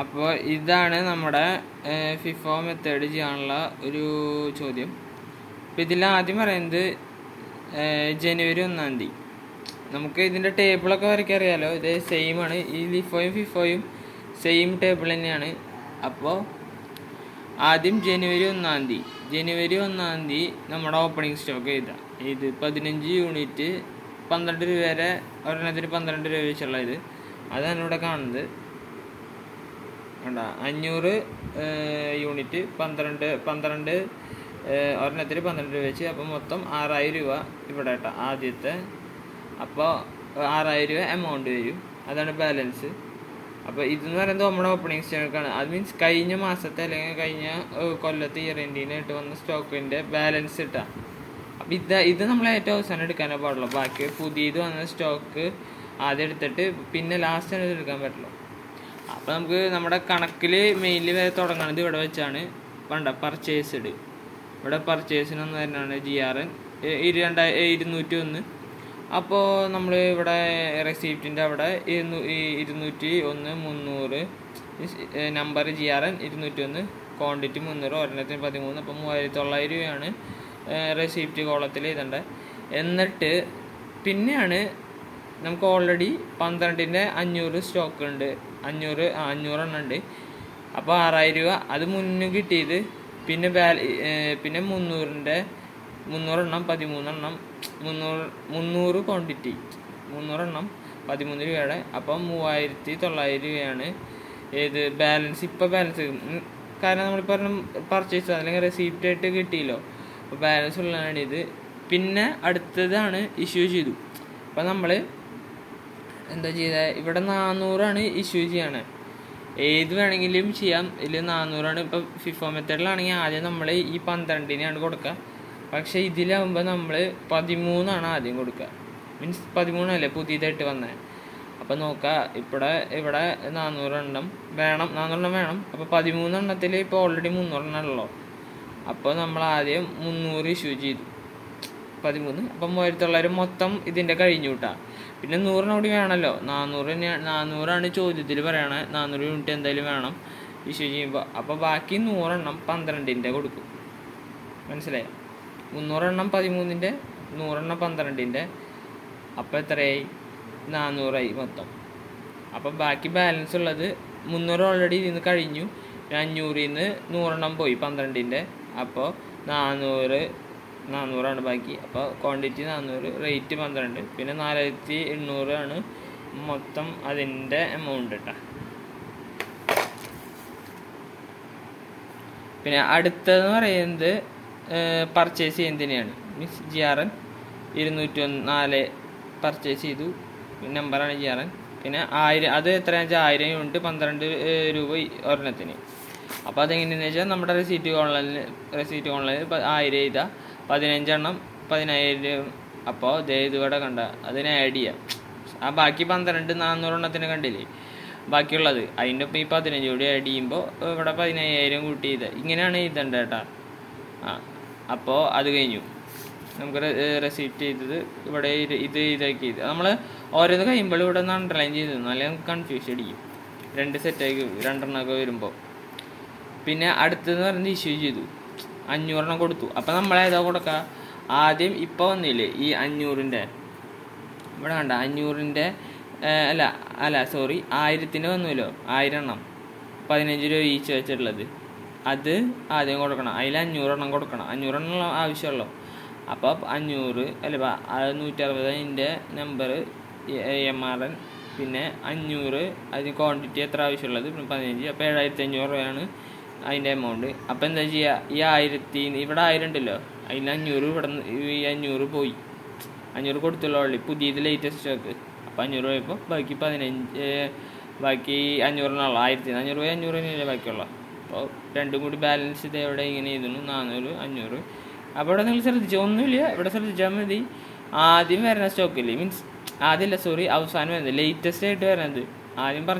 അപ്പോൾ ഇതാണ് നമ്മുടെ ഫിഫോ മെത്തേഡ് ചെയ്യാനുള്ള ഒരു ചോദ്യം. അപ്പോൾ ഇതിൽ ആദ്യം പറയുന്നത് ജനുവരി ഒന്നാം തീയതി. നമുക്ക് ഇതിന്റെ ടേബിളൊക്കെ വരയ്ക്കാൻ അറിയാലോ ഇത് സെയിം ആണ്. ഈ ലിഫോയും ഫിഫോയും സെയിം ടേബിൾ തന്നെയാണ്. അപ്പോൾ ആദ്യം ജനുവരി ഒന്നാം തീയതി. ജനുവരി ഒന്നാം തീയതി നമ്മുടെ ഓപ്പണിംഗ് സ്റ്റോക്ക് എഴുതാം ഇത് പതിനഞ്ച് യൂണിറ്റ് പന്ത്രണ്ട് രൂപ വരെ ഒരെണ്ണത്തിന് പന്ത്രണ്ട് രൂപ വെച്ചുള്ള ഇത്. അതാണ് ഇവിടെ കാണുന്നത്. വേണ്ട അഞ്ഞൂറ് യൂണിറ്റ് പന്ത്രണ്ട് പന്ത്രണ്ട് ഒരെണ്ണത്തിൽ പന്ത്രണ്ട് രൂപ വെച്ച്. അപ്പോൾ മൊത്തം ആറായിരം രൂപ ഇവിടെ കേട്ടോ ആദ്യത്തെ. അപ്പോൾ ആറായിരം രൂപ എമൗണ്ട് വരും. അതാണ് ബാലൻസ് അപ്പോൾ ഇതെന്ന് പറയുന്നത് നമ്മുടെ ഓപ്പണിംഗ് സ്റ്റോക്കാണ് അത് മീൻസ് കഴിഞ്ഞ മാസത്തെ അല്ലെങ്കിൽ കഴിഞ്ഞ കൊല്ലത്തെ ഇയർ എൻഡിനായിട്ട് വന്ന സ്റ്റോക്കിന്റെ ബാലൻസ് ഇട്ടാ. അപ്പം ഇത് ഇത് നമ്മൾ ഏറ്റവും അവസാനം എടുക്കാനേ പാടുള്ളൂ. ബാക്കി പുതിയത് വന്ന സ്റ്റോക്ക് ആദ്യം എടുത്തിട്ട് പിന്നെ ലാസ്റ്റ് എടുക്കാൻ പറ്റുള്ളൂ. അപ്പോൾ നമുക്ക് നമ്മുടെ കണക്കിൽ മെയിൻലി വരെ തുടങ്ങുന്നത് ഇവിടെ വെച്ചാണ്. വേണ്ട പർച്ചേസ്ഡ് ഇവിടെ പർച്ചേസിനൊന്ന് തന്നെയാണ് ജി ആർ എൻ ഇരുണ്ട ഇരുന്നൂറ്റി ഒന്ന് അപ്പോൾ നമ്മൾ ഇവിടെ റെസിപ്റ്റിന്റെ അവിടെ ഇരുന്നൂ- ഇരുന്നൂറ്റി ഒന്ന് മുന്നൂറ് നമ്പർ ജി ആർ എൻ ഇരുന്നൂറ്റി ഒന്ന് ക്വാണ്ടിറ്റി മുന്നൂറ് ഒരെണ്ണത്തിന് പതിമൂന്ന് അപ്പോൾ മൂവായിരത്തി തൊള്ളായിരം രൂപയാണ് റെസിപ്റ്റ് കോളത്തിൽ എഴുതേണ്ടത് എന്നിട്ട് പിന്നെയാണ് നമുക്ക് ഓൾറെഡി പന്ത്രണ്ടിന്റെ അഞ്ഞൂറ് സ്റ്റോക്ക് ഉണ്ട്. അഞ്ഞൂറ് ആ അഞ്ഞൂറെണ്ണം ഉണ്ട്. അപ്പോൾ ആറായിരം രൂപ. അത് മുന്നേ കിട്ടിയത് പിന്നെ ബാല പിന്നെ മുന്നൂറിന്റെ മുന്നൂറെണ്ണം പതിമൂന്നെണ്ണം. മുന്നൂറ് മുന്നൂറ് ക്വാണ്ടിറ്റി മുന്നൂറെണ്ണം പതിമൂന്ന് രൂപയുടെ. അപ്പം മൂവായിരത്തി തൊള്ളായിരം രൂപയാണ്. ഏത് ബാലൻസ് ഇപ്പോൾ ബാലൻസ് കാരണം നമ്മൾ നമ്മളിപ്പോൾ പർച്ചേസ് അല്ലെങ്കിൽ റെസീപ്റ്റ് ആയിട്ട് കിട്ടിയല്ലോ. അപ്പോൾ ബാലൻസ് ഉള്ളതാണ് ഇത്. പിന്നെ അടുത്തതാണ് ഇഷ്യൂ ചെയ്തു. അപ്പോൾ നമ്മൾ എന്താ ചെയ്തത് ഇവിടെ നാനൂറാണ് ഇഷ്യൂ ചെയ്യണേ. ഏത് വേണമെങ്കിലും ചെയ്യാം. ഇതിൽ നാനൂറാണ് ഇപ്പോൾ ഫിഫോ മെത്തേഡിലാണെങ്കിൽ ആദ്യം നമ്മൾ ഈ പന്ത്രണ്ടിനാണ് കൊടുക്കുക പക്ഷേ ഇതിലാവുമ്പോൾ നമ്മൾ പതിമൂന്നാണ് ആദ്യം കൊടുക്കുക മീൻസ് പതിമൂന്നല്ലേ പുതിയതായിട്ട് വന്നത് അപ്പോൾ നോക്കുക ഇവിടെ ഇവിടെ നാനൂറെണ്ണം വേണം. നാനൂറെണ്ണം വേണം. അപ്പോൾ പതിമൂന്നെണ്ണത്തിൽ ഇപ്പോൾ ഓൾറെഡി മുന്നൂറെണ്ണം ഉള്ളോ അപ്പോൾ നമ്മൾ ആദ്യം മുന്നൂറ് ഇഷ്യൂ ചെയ്തു. പതിമൂന്ന്. അപ്പം മൂവായിരത്തി തൊള്ളായിരം മൊത്തം ഇതിന്റെ കഴിഞ്ഞു കിട്ടാ പിന്നെ നൂറിന് കൂടി വേണമല്ലോ. നാനൂറ് തന്നെയാണ് നാനൂറാണ് ചോദ്യത്തിൽ പറയണേ. നാനൂറ് യൂണിറ്റ് എന്തായാലും വേണം. ഇഷ്യൂ ചെയ്യുമ്പോൾ അപ്പോൾ ബാക്കി നൂറെണ്ണം പന്ത്രണ്ടിന്റെ കൊടുക്കും. മനസ്സിലായി? മുന്നൂറെണ്ണം പതിമൂന്നിന്റെ നൂറെണ്ണം പന്ത്രണ്ടിന്റെ. അപ്പോൾ എത്രയായി? നാനൂറായി മൊത്തം. അപ്പോൾ ബാക്കി ബാലൻസ് ഉള്ളത് മുന്നൂറ് ഓൾറെഡി ഇതിൽ നിന്ന് കഴിഞ്ഞു. അഞ്ഞൂറിൽ നിന്ന് നൂറെണ്ണം പോയി പന്ത്രണ്ടിന്റെ. അപ്പോൾ നാനൂറ് നാനൂറാണ് ബാക്കി. അപ്പോൾ ക്വാണ്ടിറ്റി നാനൂറ് റേറ്റ് പന്ത്രണ്ട്. പിന്നെ നാലായിരത്തി എണ്ണൂറാണ് മൊത്തം അതിന്റെ എമൗണ്ട് കേട്ടോ പിന്നെ അടുത്തതെന്ന് പറയുന്നത് പർച്ചേസ് ചെയ്യുന്നതിനെയാണ്. മീൻസ് ജി ആർ എൻ ഇരുന്നൂറ്റി ഒന്ന് നാല് പർച്ചേസ് ചെയ്തു നമ്പറാണ് ജി ആർ എൻ പിന്നെ ആയിരം അത് എത്രയാണെന്ന് വെച്ചാൽ ആയിരം യൂണിറ്റ് പന്ത്രണ്ട് രൂപ ഒരെണ്ണത്തിന്. അപ്പോൾ അതെങ്ങനെയാണെന്ന് വെച്ചാൽ നമ്മുടെ റെസീറ്റ് ഓൺലൈനിൽ റെസീറ്റ് ഓൺലൈനിൽ ആയിരം എഴുതുക പതിനഞ്ചെണ്ണം പതിനായിരം അപ്പോൾ ദേ ഇത് ഇവിടെ കണ്ട അതിനെ ആഡ് ചെയ്യാം. ആ ബാക്കി പന്ത്രണ്ട് നാനൂറെണ്ണത്തിന് കണ്ടില്ലേ? ബാക്കിയുള്ളത്. അതിന്റെ ഒപ്പം ഈ പതിനഞ്ച് കൂടി ആഡ് ചെയ്യുമ്പോൾ ഇവിടെ പതിനയ്യായിരം കൂട്ടി ചെയ്ത് ഇങ്ങനെയാണ് എഴുതേണ്ടത് കേട്ടാ ആ അപ്പോൾ അത് കഴിഞ്ഞു. നമുക്ക് റെസീപ്റ്റ് ചെയ്തത് ഇവിടെ ഇത് ഇത് ഇതാക്കി. ചെയ്ത് നമ്മൾ ഓരോന്ന് കഴിയുമ്പോൾ ഇവിടെ നിന്ന് അണ്ടർലൈൻ ചെയ്തു അല്ലെങ്കിൽ നമുക്ക് കൺഫ്യൂഷൻ അടിക്കും. രണ്ട് സെറ്റായി രണ്ടെണ്ണമൊക്കെ വരുമ്പോൾ. പിന്നെ അടുത്തെന്ന് പറയുന്നത് ഇഷ്യൂ ചെയ്തു. അഞ്ഞൂറെണ്ണം കൊടുത്തു. അപ്പം നമ്മൾ ഏതാ കൊടുക്കുക ആദ്യം ഇപ്പോൾ വന്നില്ലേ ഈ അഞ്ഞൂറിന്റെ ഇവിടെ കണ്ട അഞ്ഞൂറിന്റെ അല്ല അല്ല സോറി ആയിരത്തിന്റെ വന്നുല്ലോ ആയിരം എണ്ണം പതിനഞ്ച് രൂപ ഈച്ച് വെച്ചിട്ടുള്ളത്. അത് ആദ്യം കൊടുക്കണം. അതിൽ അഞ്ഞൂറെണ്ണം കൊടുക്കണം. അഞ്ഞൂറെണ്ണം ആവശ്യമുള്ളൂ. അപ്പോൾ അഞ്ഞൂറ് അല്ല നൂറ്ററുപത് അതിന്റെ നമ്പർ എം ആർ എൻ പിന്നെ അഞ്ഞൂറ് അതിന് ക്വാണ്ടിറ്റി എത്ര ആവശ്യമുള്ളത്? പിന്നെ പതിനഞ്ച്. അപ്പോൾ ഏഴായിരത്തി അഞ്ഞൂറ് രൂപയാണ് അതിന്റെ എമൗണ്ട് അപ്പോൾ എന്താ ചെയ്യുക ഈ ആയിരത്തി ഇവിടെ ആയിരം ഉണ്ടല്ലോ അതിൽ അഞ്ഞൂറ് ഇവിടെ ഈ അഞ്ഞൂറ് പോയി. അഞ്ഞൂറ് കൊടുത്തുള്ള ഉള്ളി. പുതിയത് ലേറ്റസ്റ്റ് സ്റ്റോക്ക് അപ്പോൾ അഞ്ഞൂറ് പോയപ്പോൾ ബാക്കി പതിനഞ്ച് ബാക്കി അഞ്ഞൂറിനുള്ള ആയിരത്തി അഞ്ഞൂറ് പോയി അഞ്ഞൂറ് തന്നെയല്ലേ ബാക്കിയുള്ള. അപ്പോൾ രണ്ടും കൂടി ബാലൻസ് ചെയ്ത് എവിടെ ഇങ്ങനെ ചെയ്തിരുന്നു നാനൂറ് അഞ്ഞൂറ്. അപ്പോൾ ഇവിടെ നിങ്ങൾ ശ്രദ്ധിച്ചോ? ഒന്നുമില്ല. ഇവിടെ ശ്രദ്ധിച്ചാൽ മതി. ആദ്യം വരുന്ന സ്റ്റോക്കില്ലേ മീൻസ് ആദ്യമല്ല സോറി അവസാനം വരുന്നത്. ലേറ്റസ്റ്റ് ആയിട്ട് വരുന്നത്. ആദ്യം പറ